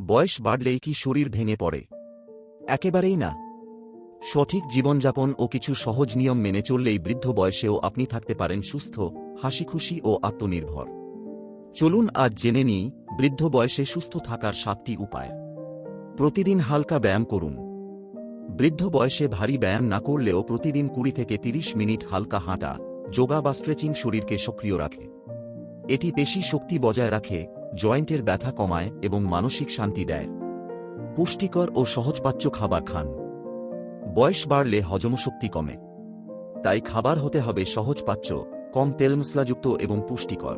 বয়স বাড়লেই কি শরীর ভেঙে পড়ে? একেবারেই না। সঠিক জীবনযাপন ও কিছু সহজ নিয়ম মেনে চললেই বৃদ্ধ বয়সেও আপনি থাকতে পারেন সুস্থ, হাসিখুশি ও আত্মনির্ভর। চলুন আজ জেনে নিই বৃদ্ধ বয়সে সুস্থ থাকার সাতটি উপায়। প্রতিদিন হালকা ব্যায়াম করুন। বৃদ্ধ বয়সে ভারী ব্যায়াম না করলেও প্রতিদিন কুড়ি থেকে তিরিশ মিনিট হালকা হাঁটা, যোগা বা স্ট্রেচিং শরীরকে সক্রিয় রাখে। এটি পেশি শক্তি বজায় রাখে জয়েন্টের ব্যথা কমায় এবং মানসিক শান্তি দেয়। পুষ্টিকর ও সহজপাচ্য খাবার খান। বয়স বাড়লে হজমশক্তি কমে। তাই খাবার হতে হবে সহজপাচ্য, কম তেল মশলাযুক্ত এবং পুষ্টিকর।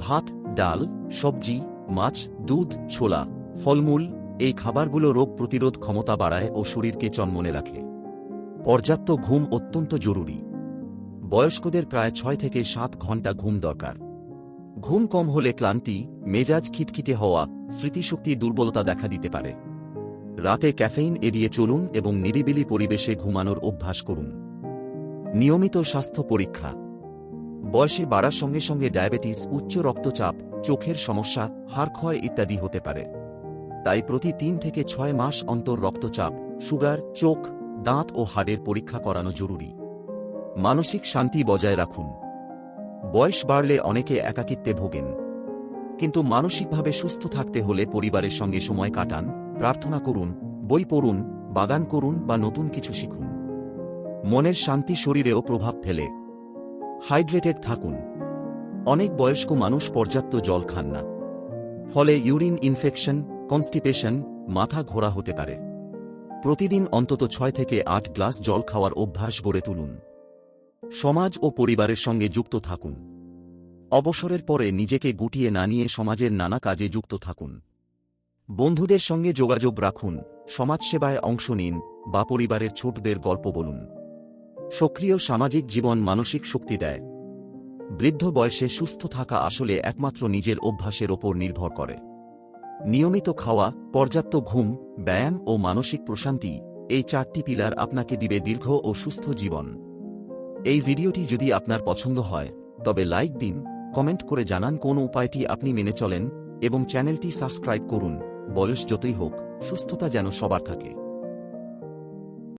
ভাত, ডাল, সবজি, মাছ, দুধ, ছোলা, ফলমূল, এই খাবারগুলো রোগ প্রতিরোধ ক্ষমতা বাড়ায় ও শরীরকে চনমনে রাখে। পর্যাপ্ত ঘুম অত্যন্ত জরুরি। বয়স্কদের প্রায় ছয় থেকে সাত ঘণ্টা ঘুম দরকার। ঘুম কম হলে ক্লান্তি, মেজাজ খিটখিটে হওয়া, স্মৃতিশক্তি দুর্বলতা দেখা দিতে পারে। রাতে ক্যাফেইন এড়িয়ে চলুন এবং নিরিবিলি পরিবেশে ঘুমানোর অভ্যাস করুন। নিয়মিত স্বাস্থ্য পরীক্ষা। বয়সে বাড়ার সঙ্গে সঙ্গে ডায়াবেটিস, উচ্চ রক্তচাপ, চোখের সমস্যা হাড় ক্ষয় ইত্যাদি হতে পারে। তাই প্রতি তিন থেকে ছয় মাস অন্তর রক্তচাপ, সুগার, চোখ, দাঁত ও হাড়ের পরীক্ষা করানো জরুরি। মানসিক শান্তি বজায় রাখুন। বয়স বাড়লে অনেকে একাকিত্বে ভোগেন। কিন্তু মানসিকভাবে সুস্থ থাকতে হলে পরিবারের সঙ্গে সময় কাটান, প্রার্থনা করুন, বই পড়ুন, বাগান করুন বা নতুন কিছু শিখুন। মনের শান্তি শরীরেও প্রভাব ফেলে। হাইড্রেটেড থাকুন। অনেক বয়স্ক মানুষ পর্যাপ্ত জল খান না। ফলে ইউরিন ইনফেকশন, কনস্টিপেশন, মাথা ঘোরা হতে পারে। প্রতিদিন অন্তত ছয় থেকে আট গ্লাস জল খাওয়ার অভ্যাস গড়ে তুলুন। সমাজ ও পরিবারের সঙ্গে যুক্ত থাকুন। অবসরের পরে নিজেকে গুটিয়ে না নিয়ে সমাজের নানা কাজে যুক্ত থাকুন। বন্ধুদের সঙ্গে যোগাযোগ রাখুন, সমাজসেবায় অংশ নিন বা পরিবারের ছোটদের গল্প বলুন। সক্রিয় সামাজিক জীবন মানসিক শক্তি দেয়। বৃদ্ধ বয়সে সুস্থ থাকা আসলে একমাত্র নিজের অভ্যাসের ওপর নির্ভর করে। নিয়মিত খাওয়া, পর্যাপ্ত ঘুম, ব্যায়াম ও মানসিক প্রশান্তি এই চারটি পিলার আপনাকে দিবে দীর্ঘ ও সুস্থ জীবন। এই ভিডিওটি যদি আপনার পছন্দ হয়, তবে লাইক দিন, কমেন্ট করে জানান কোন উপায়টি আপনি মেনে চলেন, এবং চ্যানেলটি সাবস্ক্রাইব করুন। বয়স যতই হোক, সুস্থতা যেন সবার থাকে।